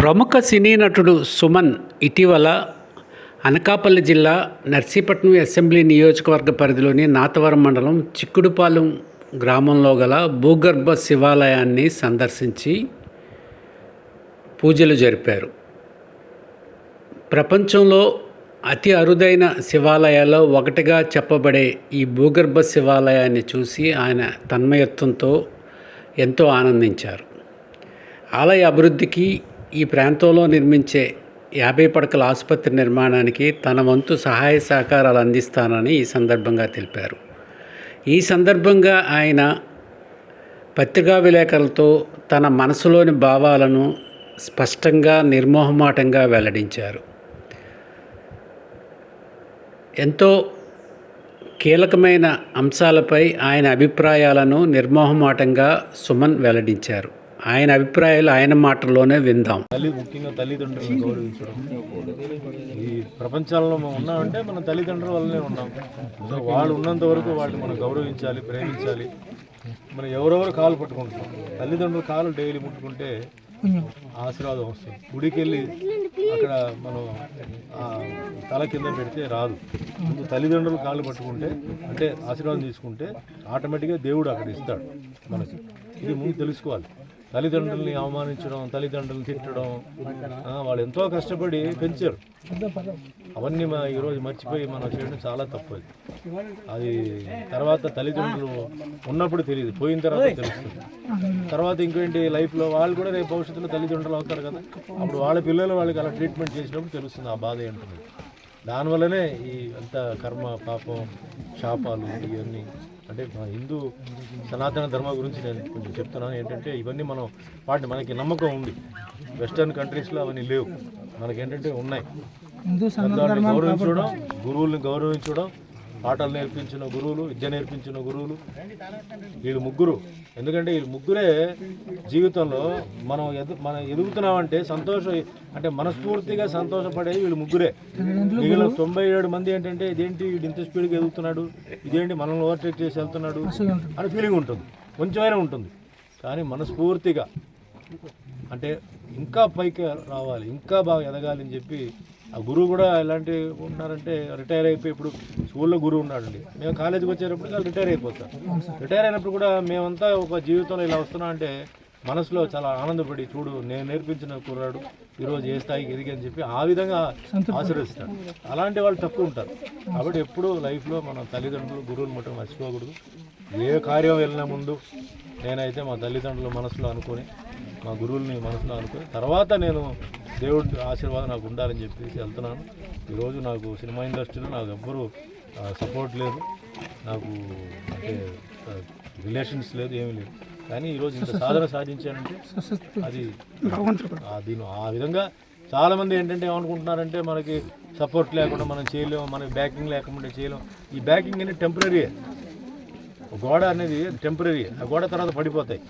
ప్రముఖ సినీ నటుడు సుమన్ ఇటీవల అనకాపల్లి జిల్లా నర్సీపట్నం అసెంబ్లీ నియోజకవర్గ పరిధిలోని నాతవరం మండలం చిక్కుడుపాలెం గ్రామంలో గల భూగర్భ శివాలయాన్ని సందర్శించి పూజలు జరిపారు. ప్రపంచంలో అతి అరుదైన శివాలయాల్లో ఒకటిగా చెప్పబడే ఈ భూగర్భ శివాలయాన్ని చూసి ఆయన తన్మయత్వంతో ఎంతో ఆనందించారు. ఆలయ అభివృద్ధికి ఈ ప్రాంతంలో నిర్మించే యాభై పడకల ఆసుపత్రి నిర్మాణానికి తన వంతు సహాయ సహకారాలు అందిస్తానని ఈ సందర్భంగా తెలిపారు. ఈ సందర్భంగా ఆయన పత్రికా విలేకరులతో తన మనసులోని భావాలను స్పష్టంగా నిర్మోహమాటంగా వెల్లడించారు. ఎంతో కీలకమైన అంశాలపై ఆయన అభిప్రాయాలను నిర్మోహమాటంగా సుమన్ వెల్లడించారు. ఆయన అభిప్రాయాలు ఆయన మాటల్లోనే విందాం. తల్లి ముఖ్యంగా తల్లిదండ్రులను గౌరవించడం. ఈ ప్రపంచంలో మనం ఉన్నామంటే మన తల్లిదండ్రుల వల్లనే ఉన్నాం. సో వాళ్ళు ఉన్నంత వరకు వాళ్ళని మనం గౌరవించాలి ప్రేమించాలి. మనం ఎవరెవరు కాలు పట్టుకుంటున్నాం తల్లిదండ్రుల కాలు డైలీ ముట్టుకుంటే ఆశీర్వాదం వస్తుంది. గుడికి వెళ్ళి అక్కడ మనం తల కింద పెడితే రాదు. ముందు తల్లిదండ్రులు కాళ్ళు పట్టుకుంటే అంటే ఆశీర్వాదం తీసుకుంటే ఆటోమేటిక్గా దేవుడు అక్కడ ఇస్తాడు మనకి. ఇది ముందు తెలుసుకోవాలి. తల్లిదండ్రుల్ని అవమానించడం తల్లిదండ్రులను తిట్టడం వాళ్ళు ఎంతో కష్టపడి పెంచారు. అవన్నీ మా ఈరోజు మర్చిపోయి మనం చేయడం చాలా తప్పు అది. అది తర్వాత తల్లిదండ్రులు ఉన్నప్పుడు తెలియదు. పోయిన తర్వాత తెలుస్తుంది. తర్వాత ఇంకేంటి లైఫ్లో వాళ్ళు కూడా రేపు భవిష్యత్తులో తల్లిదండ్రులు అవుతారు కదా. అప్పుడు వాళ్ళ పిల్లలు వాళ్ళకి అలా ట్రీట్మెంట్ చేసినప్పుడు తెలుస్తుంది ఆ బాధ ఏంటని దానివల్లనే ఈ అంత కర్మ పాపం శాపాలు ఇవన్నీ అంటే మన హిందూ సనాతన ధర్మ గురించి నేను కొంచెం చెప్తున్నాను. ఏంటంటే ఇవన్నీ మనం వాటిని మనకి నమ్మకం ఉంది. వెస్టర్న్ కంట్రీస్లో అవన్నీ లేవు. మనకేంటంటే ఉన్నాయి. గౌరవించడం గురువుల్ని గౌరవించడం పాటలు నేర్పించిన గురువులు విద్య నేర్పించిన గురువులు వీళ్ళు ముగ్గురు. ఎందుకంటే వీళ్ళు ముగ్గురే జీవితంలో మనం ఎదు మనం ఎదుగుతున్నామంటే సంతోషం అంటే మనస్ఫూర్తిగా సంతోషపడేది వీళ్ళు ముగ్గురే. మిగిలిన తొంభై ఏడు మంది ఏంటంటే ఇదేంటి వీడు ఇంత స్పీడ్గా ఎదుగుతున్నాడు ఇదేంటి మనల్ని ఓవర్టేక్ చేసి వెళ్తున్నాడు అని ఫీలింగ్ ఉంటుంది. కొంచెమైనా ఉంటుంది. కానీ మనస్ఫూర్తిగా అంటే ఇంకా పైకి రావాలి ఇంకా బాగా ఎదగాలి అని చెప్పి ఆ గురువు కూడా ఎలాంటి ఉన్నారంటే రిటైర్ అయిపోయి ఇప్పుడు స్కూల్లో గురువు ఉన్నాడండి. మేము కాలేజీకి వచ్చేటప్పుడు రిటైర్ అయిపోతాం రిటైర్ అయినప్పుడు కూడా మేమంతా ఒక జీవితంలో ఇలా వస్తున్నాం అంటే మనసులో చాలా ఆనందపడి చూడు నేను నేర్పించిన కుర్రాడు ఈరోజు ఏ స్థాయికి ఎదిగి అని చెప్పి ఆ విధంగా ఆశీర్వదిస్తాడు అలాంటి వాళ్ళు తక్కువ ఉంటారు. కాబట్టి ఎప్పుడూ లైఫ్లో మన తల్లిదండ్రులు గురువులు మటం మర్చిపోకూడదు. ఏ కార్యం వెళ్ళిన ముందు నేనైతే మా తల్లిదండ్రుల మనసులో అనుకొని మా గురువుల్ని మనసులో అనుకొని తర్వాత నేను దేవుడి ఆశీర్వాదం నాకు ఉండాలని చెప్పేసి వెళ్తున్నాను. ఈరోజు నాకు సినిమా ఇండస్ట్రీలో నాకు ఎవ్వరూ సపోర్ట్ లేదు. నాకు అంటే రిలేషన్స్ లేదు ఏమీ లేదు. కానీ ఈరోజు ఇంత సాధన సాధించానంటే అది ఆ దీని ఆ విధంగా చాలామంది ఏంటంటే ఏమనుకుంటున్నారంటే మనకి సపోర్ట్ లేకుండా మనం చేయలేము మనకి బ్యాకింగ్ లేకుండా చేయలేము. ఈ బ్యాకింగ్ అనేది టెంపరీ గోడ అనేది టెంపరీ ఆ గోడ తర్వాత పడిపోతాయి.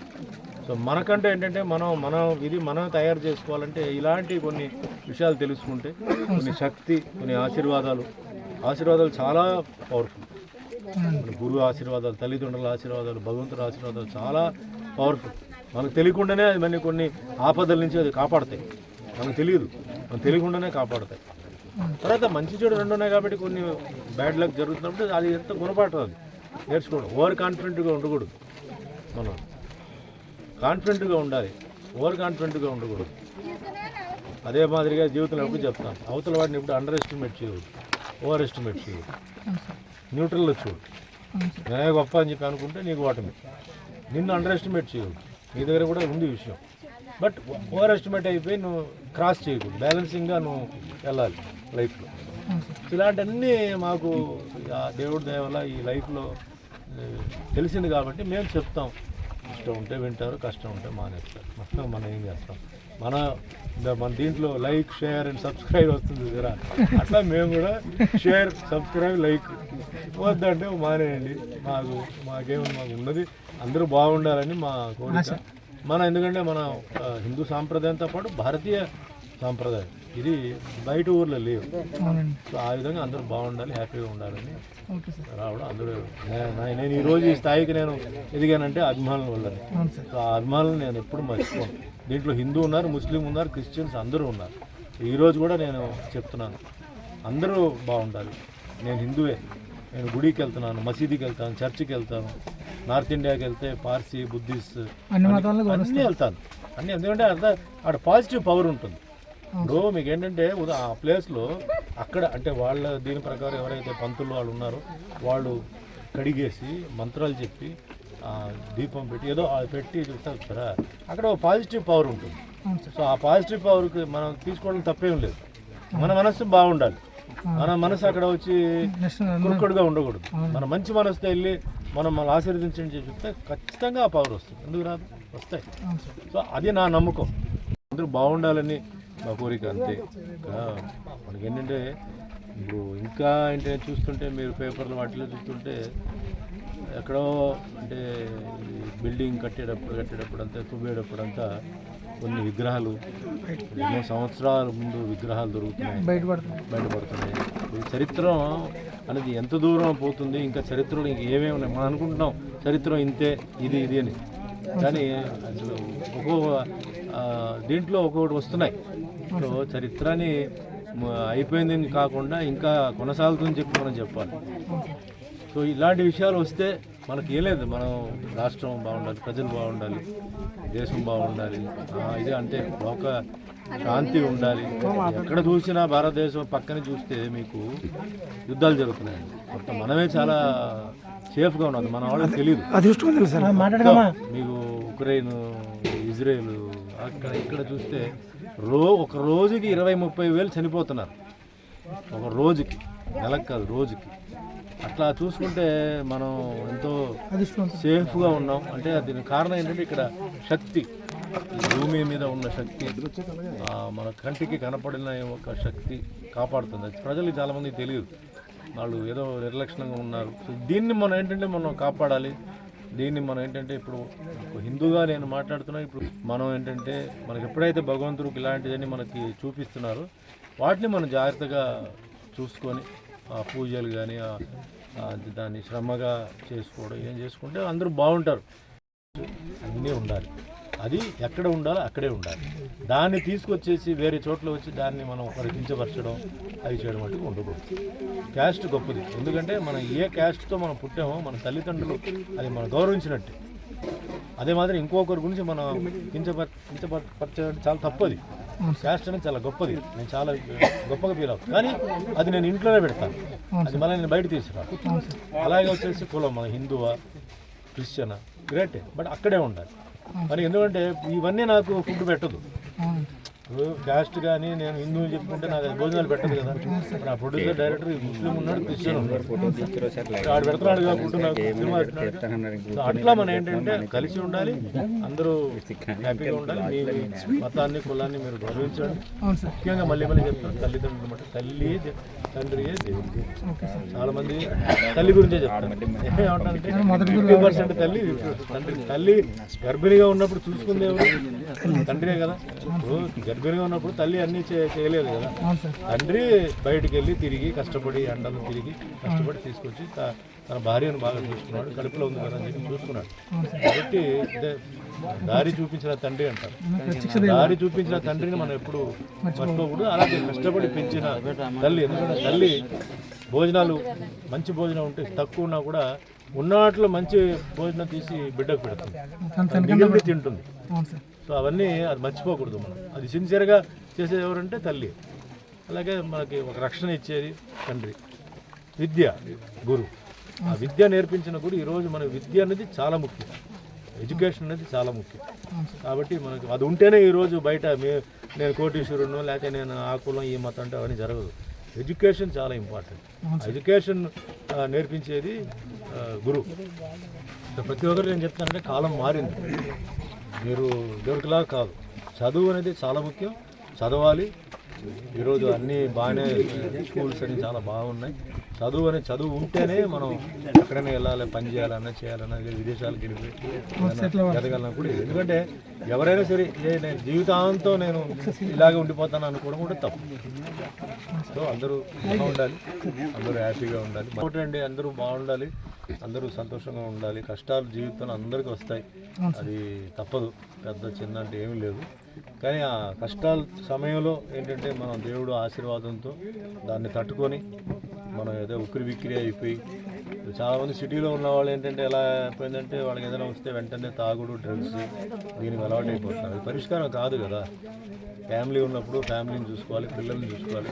సో మనకంటే ఏంటంటే మనం మనం ఇది మనం తయారు చేసుకోవాలంటే ఇలాంటి కొన్ని విషయాలు తెలుసుకుంటే కొన్ని శక్తి కొన్ని ఆశీర్వాదాలు. ఆశీర్వాదాలు చాలా పవర్ఫుల్ గురువు ఆశీర్వాదాలు తల్లిదండ్రుల ఆశీర్వాదాలు భగవంతుల ఆశీర్వాదాలు చాలా పవర్ఫుల్ మనకు తెలియకుండానే అది మన కొన్ని ఆపదల నుంచి అది కాపాడతాయి. మనకు తెలియదు. మనకు తెలియకుండానే కాపాడతాయి. తర్వాత మంచి చెడు రెండు ఉన్నాయి కాబట్టి కొన్ని బ్యాడ్ లక్ జరుగుతున్నప్పుడు అది ఎంత గుణపాఠం అది? నేర్చుకోవడం. ఓవర్ కాన్ఫిడెంట్గా ఉండకూడదు. మనం. కాన్ఫిడెంట్గా ఉండాలి. ఓవర్ కాన్ఫిడెంట్గా ఉండకూడదు. అదే మాదిరిగా జీవితంలో ఎప్పుడు చెప్తాను. అవతల వాడిని ఎప్పుడు అండర్ ఎస్టిమేట్ చేయవద్దు ఓవర్ ఎస్టిమేట్ చేయవద్దు న్యూట్రల్లో చూడు. నేనే గొప్ప అని చెప్పి అనుకుంటే నీకు ఓటమి. నిన్ను అండర్ ఎస్టిమేట్ చేయవద్దు నీ దగ్గర కూడా ఉంది విషయం. బట్ ఓవర్ ఎస్టిమేట్ అయిపోయి నువ్వు క్రాస్ చేయకూడదు. బ్యాలెన్సింగ్గా నువ్వు వెళ్ళాలి లైఫ్లో ఇలాంటివన్నీ మాకు దేవుడి దయ వల్ల ఈ లైఫ్లో తెలిసింది కాబట్టి మేము చెప్తాం. ఇష్టం ఉంటే వింటారు కష్టం ఉంటే మానేస్తారు. మొత్తం మనం ఏం చేస్తాం? మన మన దీంట్లో లైక్ షేర్ అండ్ సబ్స్క్రైబ్ వస్తుంది కదా అట్లా మేము కూడా షేర్ సబ్స్క్రైబ్ లైక్ వద్దంటే మానేయండి. మాకు మాకేముంది మాకు ఉన్నది. అందరూ బాగుండాలని మా కోరిక. మన ఎందుకంటే మన హిందూ సాంప్రదాయంతో పాటు భారతీయ సాంప్రదాయం. ఇది బయట ఊర్లో లేవు. సో ఆ విధంగా అందరూ బాగుండాలి హ్యాపీగా ఉండాలని రావడం అందరూ నేను ఈ రోజు ఈ స్థాయికి నేను ఎదిగానంటే అభిమానుల వల్లనే. సో ఆ అభిమానులు నేను ఎప్పుడు మర్చిపోను. దీంట్లో హిందూ ఉన్నారు ముస్లిం ఉన్నారు క్రిస్టియన్స్ అందరూ ఉన్నారు. ఈరోజు కూడా నేను చెప్తున్నాను అందరూ బాగుండాలి. నేను హిందువే. నేను గుడికి వెళ్తున్నాను మసీదీకి వెళ్తాను చర్చికి వెళ్తాను నార్త్ ఇండియాకి వెళ్తే పార్సీ బుద్ధిస్ట్ అన్నీ వెళ్తాను. అన్నీ ఎందుకంటే అర్థ అక్కడ పాజిటివ్ పవర్ ఉంటుంది. ఇప్పుడు మీకు ఏంటంటే ఉదా ఆ ప్లేస్లో అక్కడ అంటే వాళ్ళ దీని ప్రకారం ఎవరైతే పంతులు వాళ్ళు ఉన్నారో వాళ్ళు కడిగేసి మంత్రాలు చెప్పి దీపం పెట్టి ఏదో అది పెట్టి చూస్తారు కదా అక్కడ ఒక పాజిటివ్ పవర్ ఉంటుంది. సో ఆ పాజిటివ్ పవర్కి మనం తీసుకోవడం తప్పేం లేదు. మన మనసు బాగుండాలి. మన మనసు అక్కడ వచ్చి కురుకుడుగా ఉండకూడదు. మన మంచి మనసుతో వెళ్ళి మనం మన ఆశీర్వదించండి చెప్పి చెప్తే ఖచ్చితంగా ఆ పవర్ వస్తుంది. ఎందుకు రాదు? వస్తాయి. సో అది నా నమ్మకం. అందరూ బాగుండాలని మా కోరిక అంతే మనకి ఏంటంటే ఇప్పుడు ఇంకా అంటే చూస్తుంటే మీరు పేపర్లు వాటిలో చూస్తుంటే ఎక్కడో అంటే బిల్డింగ్ కట్టేటప్పుడు కట్టేటప్పుడు అంతా తువ్వేటప్పుడు అంతా కొన్ని విగ్రహాలు ఎన్నో సంవత్సరాల ముందు విగ్రహాలు దొరుకుతున్నాయి. బయటపడుతున్నాయి. ఈ చరిత్ర అనేది ఎంత దూరం పోతుంది ఇంకా చరిత్రలో ఇంక ఏమేమి ఉన్నాయి? మనం అనుకుంటున్నాం చరిత్ర ఇంతే ఇది ఇది అని. కానీ అసలు ఒక్కో ఆ, దీంట్లో ఒక్కొక్కటి వస్తున్నాయి. సో చరిత్రని అయిపోయింది కాకుండా ఇంకా కొనసాగుతుందని చెప్పి మనం చెప్పాలి. సో ఇలాంటి విషయాలు వస్తే మనకి ఏం లేదు. మనం రాష్ట్రం బాగుండాలి ప్రజలు బాగుండాలి దేశం బాగుండాలి. ఇదే అంటే లోక శాంతి ఉండాలి. ఎక్కడ చూసినా భారతదేశం పక్కన చూస్తే మీకు యుద్ధాలు జరుగుతున్నాయండి. మొత్తం మనమే చాలా సేఫ్గా ఉన్నది మన వాళ్ళకి తెలియదు మీకు ఉక్రెయిన్ ఇజ్రాయెల్ అక్కడ ఇక్కడ చూస్తే రో ఒక రోజుకి ఇరవై ముప్పై వేలు చనిపోతున్నారు. ఒక రోజుకి. నెలకు కాదు రోజుకి. అట్లా చూసుకుంటే మనం ఎంతో సేఫ్గా ఉన్నాం. అంటే దీనికి కారణం ఏంటంటే ఇక్కడ శక్తి. భూమి మీద ఉన్న శక్తి. మన కంటికి కనపడిన ఒక శక్తి కాపాడుతుంది. అది ప్రజలకు చాలామందికి తెలియదు. వాళ్ళు ఏదో నిర్లక్ష్యంగా ఉన్నారు. దీన్ని మనం ఏంటంటే మనం కాపాడాలి. దీన్ని మనం ఏంటంటే ఇప్పుడు ఒక హిందూగా నేను మాట్లాడుతున్నా ఇప్పుడు మనం ఏంటంటే మనకి ఎప్పుడైతే భగవంతుడికి ఇలాంటివన్నీ మనకి చూపిస్తున్నారో వాటిని మనం జాగ్రత్తగా చూసుకొని ఆ పూజలు కానీ దాన్ని శ్రమగా చేసుకోవడం ఏం చేసుకుంటే అందరూ బాగుంటారు. అన్నీ ఉండాలి. అది ఎక్కడ ఉండాలో అక్కడే ఉండాలి. దాన్ని తీసుకొచ్చేసి వేరే చోట్ల వచ్చి దాన్ని మనం పరికించపరచడం అవి చేయడం అంటే ఉండకూడదు. క్యాస్ట్ గొప్పది. ఎందుకంటే మనం ఏ క్యాస్ట్తో మనం పుట్టామో మన తల్లిదండ్రులు అది మనం గౌరవించినట్టే. అదే మాదిరి ఇంకొకరి గురించి మనం కించపర కించపరచడం చాలా తప్పది. క్యాస్ట్ అనేది చాలా గొప్పది. నేను చాలా గొప్పగా ఫీల్ అవుతాను. కానీ అది నేను ఇంట్లోనే పెడతాను. అది మళ్ళీ నేను బయట తీసుకురా అలాగే వచ్చేసి కులం మన హిందువా క్రిస్టియనా గ్రేటే. బట్ అక్కడే ఉండాలి. మరి ఎందుకంటే ఇవన్నీ నాకు ఫుడ్ పెట్టదు ఇప్పుడు క్యాస్ట్ కానీ నేను హిందూ అని చెప్పుకుంటే నాకు అది భోజనాలు పెట్టదు కదా. ఇప్పుడు ఆ ప్రొడ్యూసర్ డైరెక్టర్ ముస్లిం ఉన్నాడు క్రిస్టియన్ ఉన్నాడు. ఆడు పెడుతున్నాడు. సో అట్లా మనం ఏంటంటే కలిసి ఉండాలి అందరూ హ్యాపీగా ఉండాలి. మీ మతాన్ని కులాన్ని మీరు గౌరవించండి. ముఖ్యంగా మళ్ళీ మళ్ళీ చెప్తాను తల్లిదండ్రులు మాట తల్లి తండ్రియే దేవుడి. చాలా మంది తల్లి గురించే చెప్తారు. ఏమంటారంటే ఫిఫ్టీ పర్సెంట్ తల్లి తండ్రి తల్లి గర్భిణిగా ఉన్నప్పుడు చూసుకుంది తండ్రియే కదా. గర్భిణిగా ఉన్నప్పుడు తల్లి అన్ని చేయలేదు కదా. తండ్రి బయటికి వెళ్ళి తిరిగి కష్టపడి ఎండలు తిరిగి కష్టపడి తీసుకొచ్చి తన భార్యను బాగా చూసుకున్నాడు. కడుపులో ఉంది కదా అని చెప్పి చూసుకున్నాడు. కాబట్టి దారి చూపించిన తండ్రి అంటారు. దారి చూపించిన తండ్రిని మనం ఎప్పుడు మర్చిపోకూడదు. అలాగే కష్టపడి పెంచిన తల్లి. ఎందుకంటే తల్లి భోజనాలు మంచి భోజనం ఉంటే తక్కువ ఉన్నా కూడా ఉన్నట్లో మంచి భోజనం తీసి బిడ్డకు పెడుతుంది. తింటుంది. సో అవన్నీ అది మర్చిపోకూడదు మనం. అది సిన్సియర్గా చేసేది ఎవరంటే తల్లి. అలాగే మనకి ఒక రక్షణ ఇచ్చేది తండ్రి. విద్య గురు. ఆ విద్య నేర్పించిన గురు ఈరోజు మన విద్య అనేది చాలా ముఖ్యం. ఎడ్యుకేషన్ అనేది చాలా ముఖ్యం. కాబట్టి మనకి అది ఉంటేనే ఈరోజు బయట మే నేను కోటీశ్వరుడు లేకపోతే నేను ఆ కులం ఈ మతం అంటే అవన్నీ జరగదు. ఎడ్యుకేషన్ చాలా ఇంపార్టెంట్ ఎడ్యుకేషన్ నేర్పించేది గురువు ప్రతి ఒక్కరు నేను చెప్తానంటే కాలం మారింది. మీరు దొరికిలా కాదు. చదువు అనేది చాలా ముఖ్యం. చదవాలి. ఈరోజు అన్నీ బాగానే స్కూల్స్ అన్ని చాలా బాగున్నాయి. చదువు అనే చదువు ఉంటేనే మనం ఎక్కడైనా వెళ్ళాలి పని చేయాలన్నా చేయాలన్నా లేదా విదేశాలకు వెళ్ళిపోయి ఏదైనా కూడా ఎందుకంటే ఎవరైనా సరే ఏ నేను జీవితాంతం నేను ఇలాగే ఉండిపోతాను అనుకోవడం కూడా తప్పు. సో అందరూ బాగుండాలి. అందరూ హ్యాపీగా ఉండాలి. ఒకటండి అందరూ బాగుండాలి. అందరూ సంతోషంగా ఉండాలి. కష్టాలు జీవితంలో అందరికీ వస్తాయి. అది తప్పదు. పెద్ద చిన్న అంటే ఏమీ లేదు. కానీ ఆ కష్టాల సమయంలో ఏంటంటే మనం దేవుడు ఆశీర్వాదంతో దాన్ని తట్టుకొని మనం ఏదో ఉక్కిరి బిక్కిరి అయిపోయి చాలామంది సిటీలో ఉన్న వాళ్ళు ఏంటంటే ఎలా అయిపోయిందంటే వాళ్ళకి ఏదైనా వస్తే వెంటనే తాగుడు డ్రగ్స్ దీనికి అలవాటు అయిపోతున్నారు అది పరిష్కారం కాదు కదా. ఫ్యామిలీ ఉన్నప్పుడు ఫ్యామిలీని చూసుకోవాలి పిల్లల్ని చూసుకోవాలి.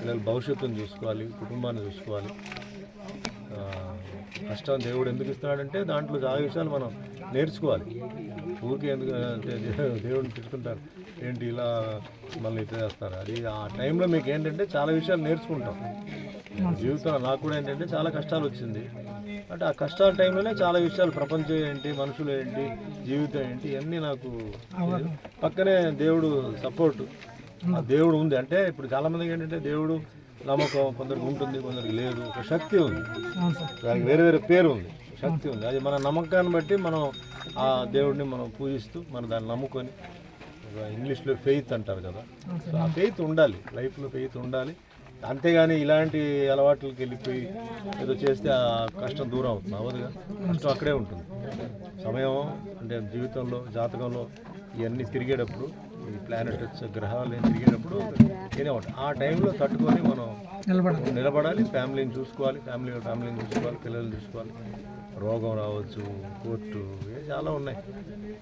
పిల్లల భవిష్యత్తుని చూసుకోవాలి కుటుంబాన్ని చూసుకోవాలి. కష్టం దేవుడు ఎందుకు ఇస్తున్నాడంటే దాంట్లో చాలా విషయాలు మనం నేర్చుకోవాలి. ఊరికే ఎందుకు అంటే దేవుడిని తిట్టుకుంటారు ఏంటి ఇలా మళ్ళీ ఇట్లా చేస్తారు? అది ఆ టైంలో మీకు ఏంటంటే చాలా విషయాలు నేర్చుకుంటాం. జీవితంలో నాకు కూడా ఏంటంటే చాలా కష్టాలు వచ్చింది. అంటే ఆ కష్టాల టైంలోనే చాలా విషయాలు ప్రపంచం ఏంటి మనుషులు ఏంటి జీవితం ఏంటి ఇవన్నీ నాకు పక్కనే దేవుడు సపోర్ట్. ఆ దేవుడు ఉంది. అంటే ఇప్పుడు చాలా మందికి ఏంటంటే దేవుడు నమ్మకం కొందరికి ఉంటుంది కొందరికి లేదు. ఒక శక్తి ఉంది. దానికి వేరే వేరే పేరు ఉంది. శక్తి ఉంది. అది మన నమ్మకాన్ని బట్టి మనం ఆ దేవుడిని మనం పూజిస్తూ మనం దాన్ని నమ్ముకొని ఇంగ్లీష్లో ఫెయిత్ అంటారు కదా. సో ఆ ఫెయిత్ ఉండాలి. లైఫ్లో ఫెయిత్ ఉండాలి. అంతేగాని ఇలాంటి అలవాట్లకి వెళ్ళిపోయి ఏదో చేస్తే ఆ కష్టం దూరం అవుతుంది. అవ్వదుగా కష్టం అక్కడే ఉంటుంది. సమయం అంటే జీవితంలో జాతకంలో ఇవన్నీ తిరిగేటప్పుడు ఈ ప్లానెట్స్ గ్రహాలు ఏం తిరిగేటప్పుడు ఏదో ఒకటి. ఆ టైంలో తట్టుకొని మనం నిలబడాలి. నిలబడాలి ఫ్యామిలీని చూసుకోవాలి ఫ్యామిలీ ఫ్యామిలీని చూసుకోవాలి పిల్లల్ని చూసుకోవాలి. రోగం రావచ్చు కోర్టు ఇవి చాలా ఉన్నాయి.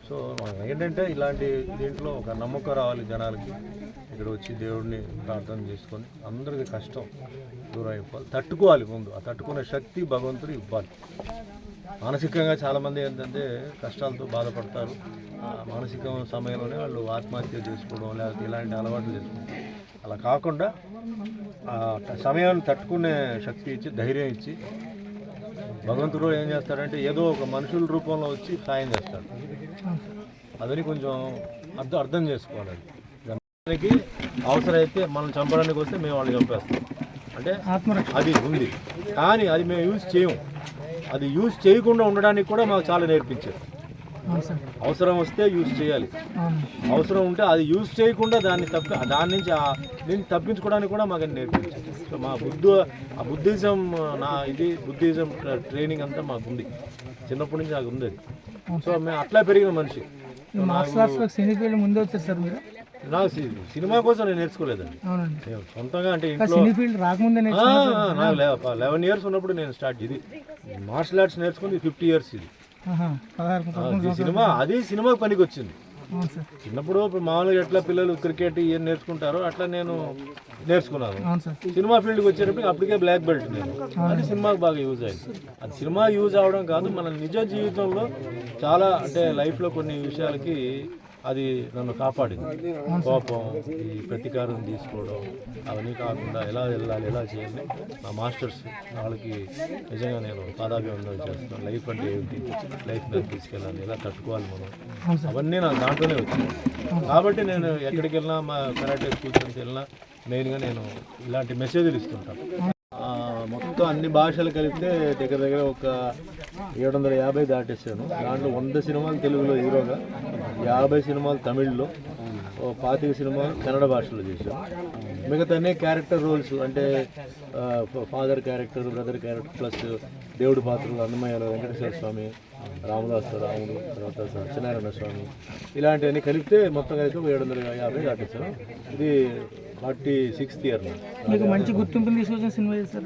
సో మనం ఏంటంటే ఇలాంటి దీంట్లో ఒక నమ్మకం రావాలి జనాలకి. ఇక్కడ వచ్చి దేవుడిని ప్రార్థన చేసుకొని అందరికీ కష్టం దూరం అయిపోవాలి. తట్టుకోవాలి ముందు. ఆ తట్టుకునే శక్తి భగవంతుడు ఇవ్వాలి. మానసికంగా చాలామంది ఏంటంటే కష్టాలతో బాధపడతారు. మానసిక సమయంలోనే వాళ్ళు ఆత్మహత్య చేసుకోవడం లేకపోతే ఇలాంటి అలవాట్లు చేసుకుంటారు. అలా కాకుండా సమయాన్ని తట్టుకునే శక్తి ఇచ్చి ధైర్యం ఇచ్చి భగవంతుడు ఏం చేస్తాడంటే ఏదో ఒక మనుషుల రూపంలో వచ్చి సాయం చేస్తాడు. అదని కొంచెం అర్థం అర్థం చేసుకోవాలి. దానికి అవసరమైతే మనం చంపడానికి వస్తే మేము వాళ్ళని చంపేస్తాం. అంటే అది ఉంది. కానీ అది మేము యూజ్ చేయము. అది యూజ్ చేయకుండా ఉండడానికి కూడా మాకు చాలా నేర్పించారు. అవసరం వస్తే యూజ్ చేయాలి. అవసరం ఉంటే అది యూజ్ చేయకుండా దాన్ని తప్ప దాని నుంచి ఆ- దీన్ని తప్పించుకోవడానికి కూడా మాకు నేర్పించారు. సో మా బుద్ధు ఆ బుద్ధిజం నా ఇది బుద్ధిజం ట్రైనింగ్ అంతా మాకు ఉంది. చిన్నప్పటి నుంచి నాకు ఉంది అది. సో మేము అట్లా పెరిగిన మనిషి. మార్షల్ ఆర్ట్స్లో ముందే వచ్చారు సార్ మీరు? నాకు సి- సినిమా కోసం నేను నేర్చుకోలేదండి. అవునండి. నేను సొంతంగా అంటే ఇంట్లో సినీ ఫీల్డ్ రాకముందే లెవెన్ ఇయర్స్ ఉన్నప్పుడు నేను స్టార్ట్ ఇది మార్షల్ ఆర్ట్స్ నేర్చుకుంది ఫిఫ్టీ ఇయర్స్ ఇది. సినిమా అది సినిమాకి పనికి వచ్చింది చిన్నప్పుడు మామూలుగా ఎట్లా పిల్లలు క్రికెట్ ఇవన్నీ నేర్చుకుంటారో అట్లా నేను నేర్చుకున్నాను. సినిమా ఫీల్డ్కి వచ్చేటప్పుడు అప్పటికే బ్లాక్ బెల్ట్ నేను. అది సినిమాకి బాగా యూజ్ అయింది. అది సినిమా యూజ్ అవడం కాదు మన నిజ జీవితంలో చాలా అంటే లైఫ్లో కొన్ని విషయాలకి అది నన్ను కాపాడింది. కోపం ఈ ప్రతీకారం తీసుకోవడం అవన్నీ కాకుండా ఎలా వెళ్ళాలి ఎలా చేయాలి మా మాస్టర్స్ వాళ్ళకి నిజంగా నేను పాదాభివందనం చేస్తున్నాను. లైఫ్ అంటే ఏంటి లైఫ్ మీద తీసుకెళ్ళాలి ఎలా తట్టుకోవాలి మనం? అవన్నీ నా దాంట్లోనే వచ్చింది కాబట్టి నేను ఎక్కడికి వెళ్ళినా మా కరాటే స్కూల్స్ వెళ్ళినా మెయిన్గా నేను ఇలాంటి మెసేజ్లు ఇస్తుంటాను. మొత్తం అన్ని భాషలు కలిపితే దగ్గర దగ్గర ఒక ఏడు వందల యాభై దాటేసాను దాంట్లో వంద సినిమాలు తెలుగులో హీరోగా యాభై సినిమాలు తమిళ్ళో ఓ పాతిక సినిమాలు కన్నడ భాషలో చేశాను. మిగతా అన్ని క్యారెక్టర్ రోల్స్ అంటే father character brother character plus దేవుడి పాత్రలు అన్నమయ్యలో వెంకటేశ్వర స్వామి రామదాసు రాముడు తర్వాత సత్యనారాయణ స్వామి. ఇలాంటివన్నీ కలిపితే మొత్తం కలిసి ఒక ఏడు వందల యాభై దాటేసాను ఇది ఫార్టీ సిక్స్త్ ఇయర్. మీకు మంచి గుర్తింపుని తీసుకొచ్చిన సినిమా సార్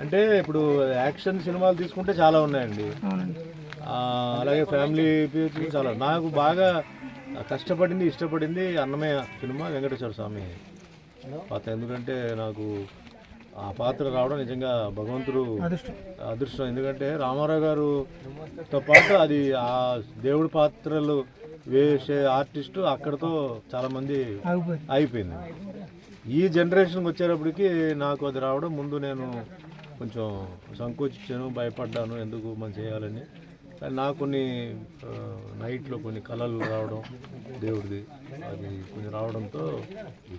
అంటే ఇప్పుడు యాక్షన్ సినిమాలు తీసుకుంటే చాలా ఉన్నాయండి. అవునండి. ఆ, అలాగే ఫ్యామిలీ చాలా. నాకు బాగా కష్టపడింది ఇష్టపడింది అన్నమయ్య సినిమా వెంకటేశ్వర స్వామి. పాత్ర ఎందుకంటే నాకు ఆ పాత్ర రావడం నిజంగా భగవంతుడు అదృష్టం. ఎందుకంటే రామారావు గారుతో పాటు అది ఆ దేవుడి పాత్రలు వేసే ఆర్టిస్టు అక్కడతో చాలామంది అయిపోయింది ఈ జనరేషన్కి వచ్చేటప్పటికి నాకు అది రావడం ముందు నేను కొంచెం సంకోచించాను భయపడ్డాను ఎందుకు మనం చేయాలని. కానీ నాకు కొన్ని నైట్లో కొన్ని కళలు రావడం దేవుడిది అది కొన్ని రావడంతో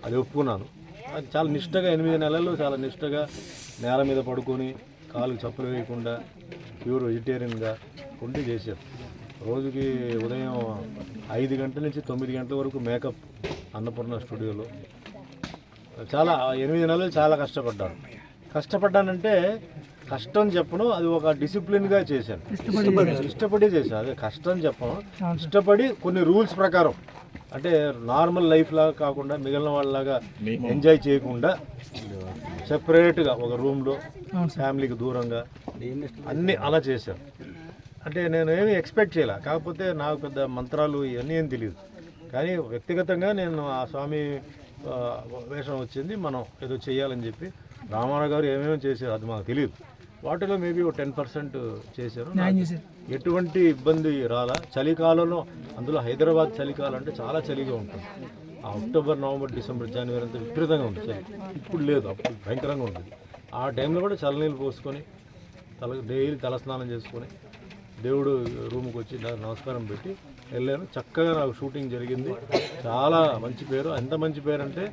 అది ఒప్పుకున్నాను. చాలా నిష్టగా ఎనిమిది నెలలు చాలా నిష్టగా నేల మీద పడుకొని కాలు చప్పులు వేయకుండా ప్యూర్ వెజిటేరియన్గా ఉండి చేశారు. రోజుకి ఉదయం ఐదు గంటల నుంచి తొమ్మిది గంటల వరకు మేకప్ అన్నపూర్ణ స్టూడియోలో. చాలా ఎనిమిది నెలలు చాలా కష్టపడ్డాను. కష్టపడ్డానంటే కష్టం చెప్పను అది ఒక డిసిప్లిన్గా చేశాను. ఇష్టపడి చేశాను. అదే కష్టం చెప్పను. ఇష్టపడి కొన్ని రూల్స్ ప్రకారం అంటే నార్మల్ లైఫ్ లాగా కాకుండా మిగిలిన వాళ్ళలాగా ఎంజాయ్ చేయకుండా సెపరేట్గా ఒక రూమ్లో ఫ్యామిలీకి దూరంగా అన్నీ అలా చేశాను అంటే నేను ఏమీ ఎక్స్పెక్ట్ చేయలే. కాకపోతే నాకు పెద్ద మంత్రాలు ఇవన్నీ ఏం తెలియదు కానీ వ్యక్తిగతంగా నేను ఆ స్వామి వేషం వచ్చింది. మనం ఏదో చేయాలని చెప్పి రామారావు గారు ఏమేమి చేశారు అది మాకు తెలియదు వాటిలో మేబీ ఒక టెన్ పర్సెంట్ చేశారు. చేశారు. ఎటువంటి ఇబ్బంది రాలా. చలికాలంలో అందులో హైదరాబాద్ చలికాలం అంటే చాలా చలిగా ఉంటుంది. ఆ అక్టోబర్ నవంబర్ డిసెంబర్ జనవరి అంతా విపరీతంగా ఉంటుంది చలి. ఇప్పుడు లేదు అప్పుడు భయంకరంగా ఉంటుంది ఆ టైంలో కూడా చల్లనీళ్ళు పోసుకొని తల డైలీ తలస్నానం చేసుకొని దేవుడు రూమ్కి వచ్చి నమస్కారం పెట్టి వెళ్ళాను. చక్కగా నాకు షూటింగ్ జరిగింది. చాలా మంచి పేరు. ఎంత మంచి పేరు అంటే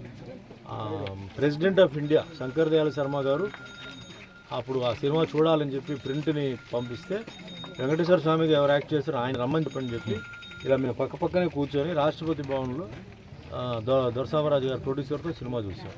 president of India Shankar Dayal Sharma గారు. అప్పుడు ఆ సినిమా చూడాలని చెప్పి ప్రింట్ని పంపిస్తే వెంకటేశ్వర స్వామికి ఎవరు యాక్ట్ చేశారో ఆయన రమ్మని చెప్పని చెప్పి ఇలా మేము పక్క పక్కనే కూర్చొని రాష్ట్రపతి భవన్లో ఆ, దొరసామరాజు గారు ప్రొడ్యూసర్తో సినిమా చూసాం.